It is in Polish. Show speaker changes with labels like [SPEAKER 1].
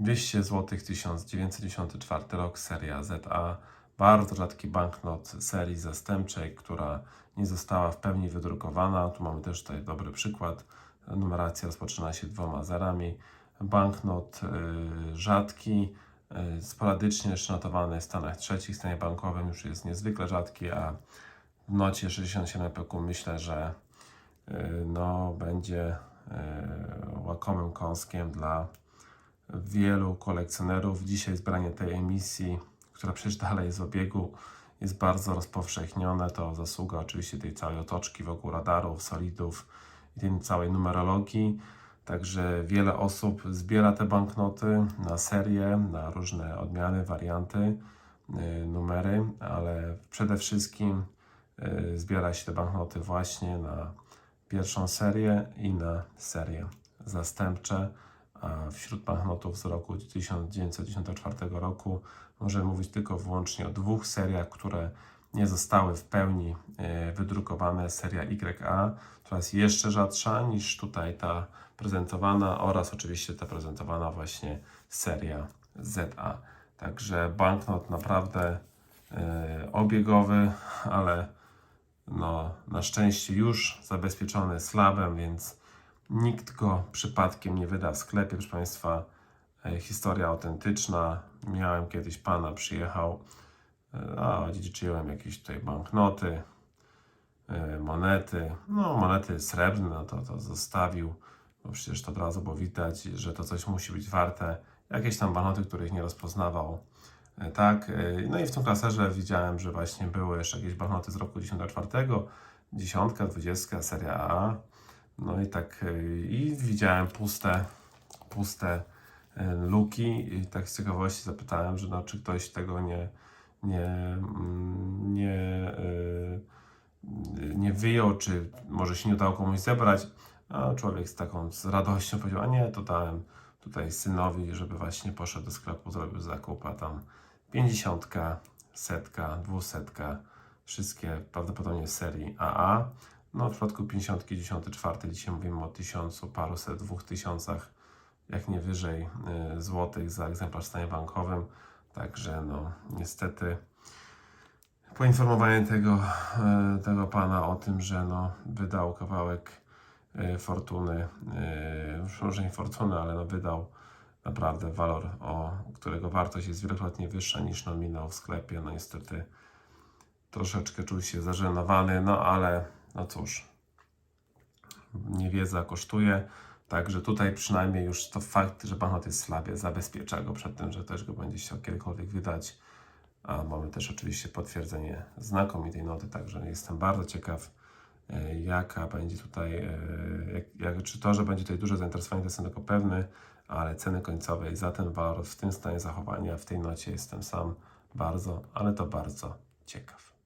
[SPEAKER 1] 200 zł 1994 rok, seria ZA. Bardzo rzadki banknot serii zastępczej, która nie została w pełni wydrukowana. Tu mamy też tutaj dobry przykład. Numeracja rozpoczyna się dwoma zerami. Banknot y, rzadki, y, sporadycznie jeszcze notowany w Stanach trzecich, w stanie bankowym już jest niezwykle rzadki, a w nocie 67 PQ myślę, że y, no, będzie łakomym kąskiem dla wielu kolekcjonerów. Dzisiaj zbranie tej emisji, która przecież dalej jest w obiegu, jest bardzo rozpowszechnione. To zasługa oczywiście tej całej otoczki wokół radarów, solidów i tej całej numerologii. Także wiele osób zbiera te banknoty na serię, na różne odmiany, warianty, y, numery, ale przede wszystkim y, zbiera się te banknoty właśnie na pierwszą serię i na serie zastępcze. Wśród banknotów z roku 1994 roku możemy mówić tylko wyłącznie o dwóch seriach, które nie zostały w pełni e, wydrukowane. Seria YA, która jest jeszcze rzadsza niż tutaj ta prezentowana oraz oczywiście ta prezentowana właśnie seria ZA. Także banknot naprawdę e, obiegowy, ale no, na szczęście już zabezpieczony slabem, więc nikt go przypadkiem nie wyda w sklepie. Proszę Państwa, e, historia autentyczna. Miałem kiedyś pana, przyjechał, e, a dziedziczyłem jakieś tutaj banknoty, e, monety. No, monety srebrne, no to, to zostawił, bo przecież to od razu było widać, że to coś musi być warte. Jakieś tam banknoty, których nie rozpoznawał. Tak, no i w tym klaserze widziałem, że właśnie były jeszcze jakieś banknoty z roku 94, dziesiątka, dwudziestka, seria A. No i tak, e, i widziałem puste, puste e, luki i tak z ciekawości zapytałem, że no, czy ktoś tego nie, nie, mm, nie, e, nie wyjął, czy może się nie udało komuś zebrać. A człowiek z taką z radością powiedział, a nie, to dałem tutaj synowi, żeby właśnie poszedł do sklepu, zrobił zakup, a tam pięćdziesiątka, setka, dwusetka, wszystkie prawdopodobnie serii AA. No w przypadku 50, 94, dzisiaj mówimy o tysiącu, paruset, dwóch tysiącach, jak nie wyżej y, złotych za egzemplarz w stanie bankowym. Także no niestety poinformowanie tego, y, tego pana o tym, że no wydał kawałek y, fortuny, może nie fortuny, ale no wydał naprawdę walor, o którego wartość jest wielokrotnie wyższa niż nominał w sklepie. No niestety troszeczkę czuł się zażenowany, no ale no cóż, niewiedza kosztuje. Także tutaj przynajmniej już to fakt, że banknot jest słaby, zabezpiecza go przed tym, że też go będzie chciał kiedykolwiek wydać. A mamy też oczywiście potwierdzenie znakomitej noty, także jestem bardzo ciekaw, e, jaka będzie tutaj, e, jak, jak, czy to, że będzie tutaj duże zainteresowanie, to jestem tylko pewny, ale ceny końcowej za ten walor w tym stanie zachowania, w tej nocie jestem sam bardzo, ale to bardzo ciekaw.